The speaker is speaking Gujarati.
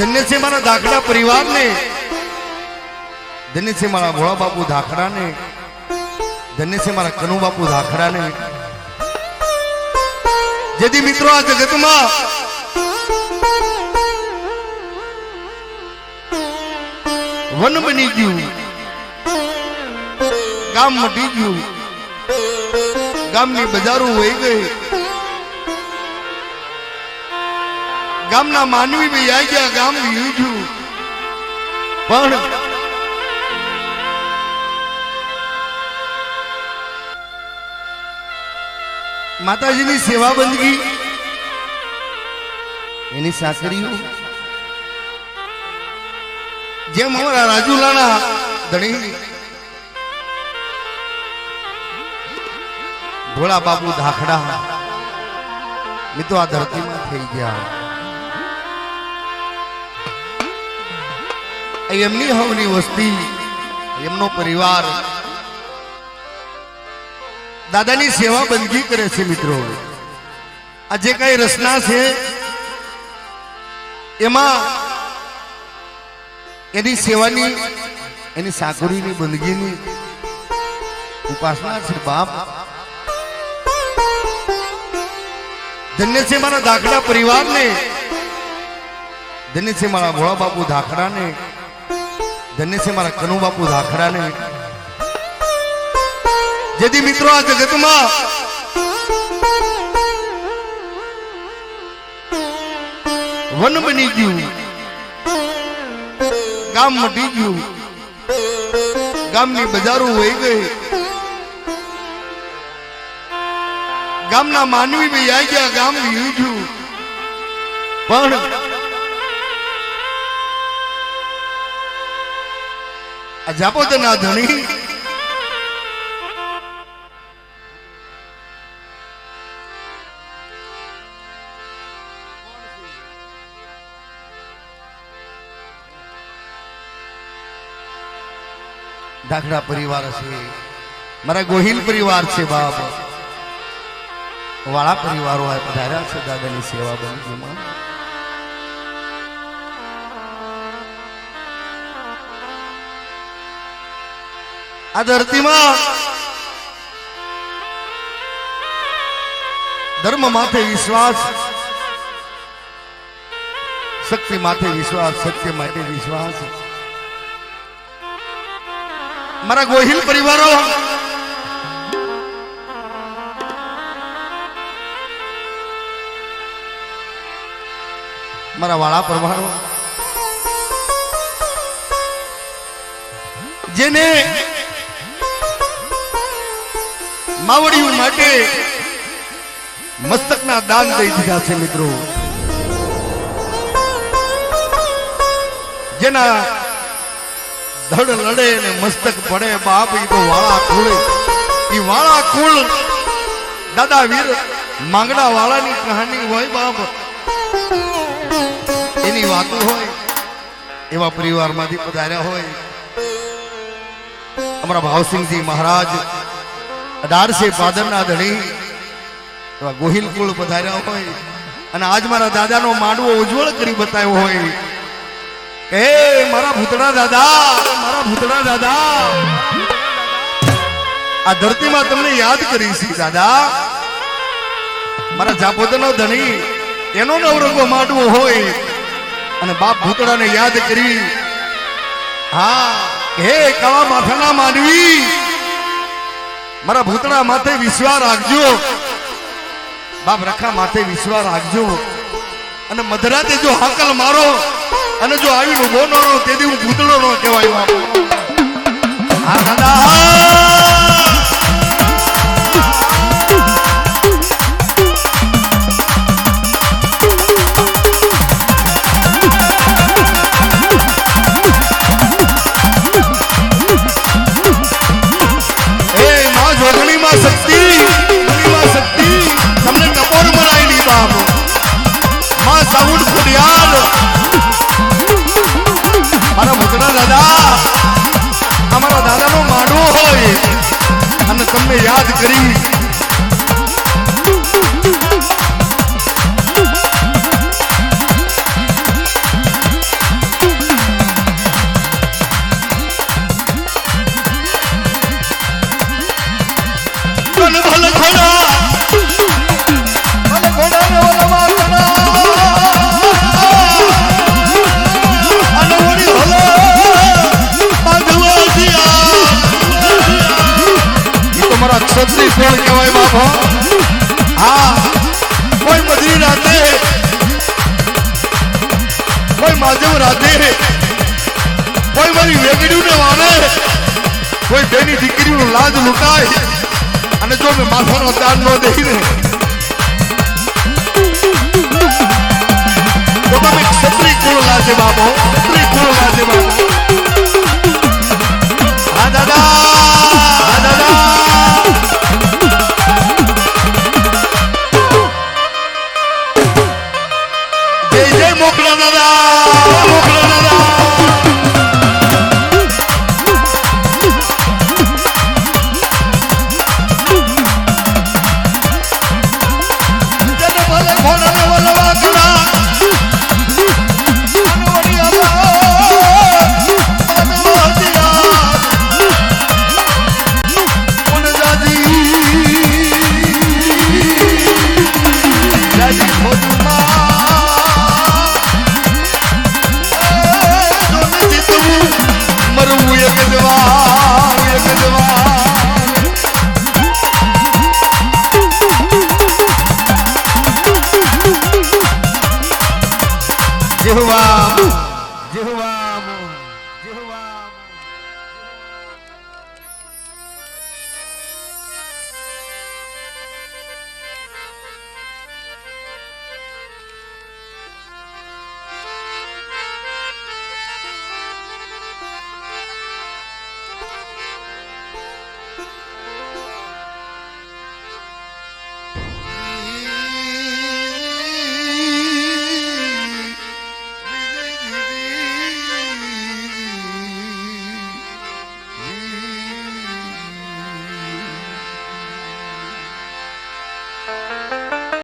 ધન્ય છે મારા દાખલા પરિવારને ધન્ય છે મારા ભોળા બાપુ ધાખડાને ધન્ય છે મારા કનુ બાપુ ધાખડાને જેથી મિત્રો આ જગતમાં વન બની ગયું, ગામ મટી ગયું, ગામની બજારો વહી ગઈ. ગામના માનવી બી આવી ગયા, ગામ યુજ્યું પણ માતાજીની સેવા બંદગી એની સાસરીઓ. જેમ અમારા રાજુલાના ધણી. ભોળા બાપુ ધાખડા. મિત્રો, આ ધરતીમાં થઈ ગયા. એમની હવની વસ્તી એમનો પરિવાર. દાદાની સેવા બંદગી કરે છે મિત્રો. આ જે કઈ રચના છે, એમાં એની સેવાની, એની સાકરીની બંદગીની ઉપાસના છે બાપ. ધન્ય છે મારા દાખલા પરિવારને, ધન્ય છે મારા ભોળા બાપુ ધાખડાને ધન્ય છે મારા કનુ બાપુ ધાખડાને જેથી મિત્રો આ જગતમાં વન બની ગયું. ગામ મટી ગયું. ગામની બજારો વહી ગઈ. ગામના માનવી બી આવી ગયા, ગામ વીયું ગયું પણ આ જાપોતના ધણી. ઢાકડા પરિવાર છે. મારા ગોહિલ પરિવાર છે બાપ. વાળા પરિવારો પધાર્યા છે દાદાની સેવા બંધીમાં. આ ધરતીમાં ધર્મ માથે વિશ્વાસ, શક્તિ માથે વિશ્વાસ, સત્ય માટે વિશ્વાસ. મારા ગોહિલ પરિવારો, મારા વાળા પરવારો, જેને માવડીઓ માટે મસ્તકના દાન દઈ દીધા છે મિત્રો. જેના ધડ લડે ને મસ્તક પડે બાપ ઈ તો વાળા કુળ ઈ વાળા કુળ દાદા વીર માંગડા વાળાની કહાની હોય બાપ. એની વાતો હોય, એવા પરિવારમાંથી પધાર્યા હોય. અમારા ભાવસિંહજી મહારાજ અઢારસે પાદરના ધણી. ગોહિલ કુળ પધાર્યા હોય. અને આજ મારા દાદાનો માંડવો ઉજ્જવળ કરી બતાવ્યો હોય. એ મારા ભૂતડા દાદા, મારા ભૂતડા દાદા. આ ધરતીમાં તમને યાદ કરી છે દાદા. મારા જાપોદનો ધણી, એનો નવરંગો માંડવો હોય. અને બાપ ભૂતડાને યાદ કરી, હા, હે કાળા માથાના માંડવી. મારા ભૂતડા માથે વિશ્વાસ રાખજો. બાપ રખા માથે વિશ્વાસ રાખજો. અને મધરાતે જો હાકલ મારો અને જો આવીને ઊભો ન તેથી હું ભૂતળો નો કહેવાય બાપુ. હા. Freeze. છે બાપો. હા, કોઈ મધરી રાતે કોઈ માધવ રાતે કોઈ મારી વેગડ્યું ને વાને કોઈ બેની દીકરીનું લાજ લૂંટાય અને જો મેં માથાનો દાન ન દઈને. તો તમે ક્ષત્રિય કુળ લાજે બાપો ક્ષત્રિય કુળ લાજે બાપો. જેહવા જેહવા